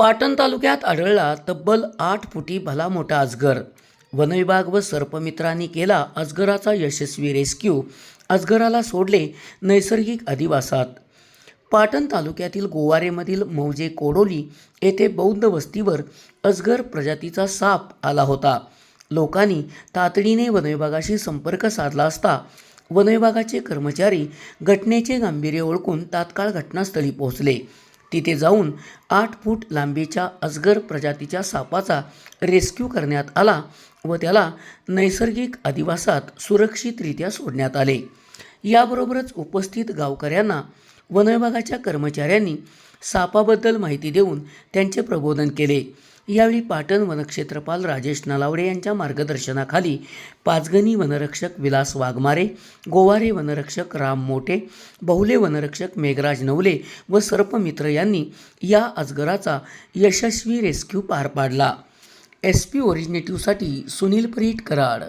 पाटण तालुक्यात आढळला तब्बल आठ फुटी भला मोठा अजगर वनविभाग व सर्पमित्रांनी केला अजगराचा यशस्वी रेस्क्यू. अजगराला सोडले नैसर्गिक अधिवासात. पाटण तालुक्यातील गोवारेमधील मौजे कोडोली येथे बौद्ध वस्तीवर अजगर प्रजातीचा साप आला होता. लोकांनी तातडीने वनविभागाशी संपर्क साधला असता वनविभागाचे कर्मचारी घटनेचे गांभीर्य ओळखून तात्काळ घटनास्थळी पोहोचले. तिथे जाऊन आठ फूट लांबीच्या अजगर प्रजातीच्या सापाचा रेस्क्यू करण्यात आला व त्याला नैसर्गिक अधिवासात सुरक्षितरित्या सोडण्यात आले. याबरोबरच उपस्थित गावकऱ्यांना वनविभागाच्या कर्मचाऱ्यांनी सापाबद्दल माहिती देऊन त्यांचे प्रबोधन केले. यावेळी पाटण वनक्षेत्रपाल राजेश नलावडे यांच्या मार्गदर्शनाखाली पाचगणी वनरक्षक विलास वाघमारे गोवारे वनरक्षक राम मोटे बहुले वनरक्षक मेघराज नवले व सर्पमित्र यांनी या अजगराचा यशस्वी रेस्क्यू पार पाडला. एस पी ओरिजिनेटिव्हसाठी सुनील परीट कराड.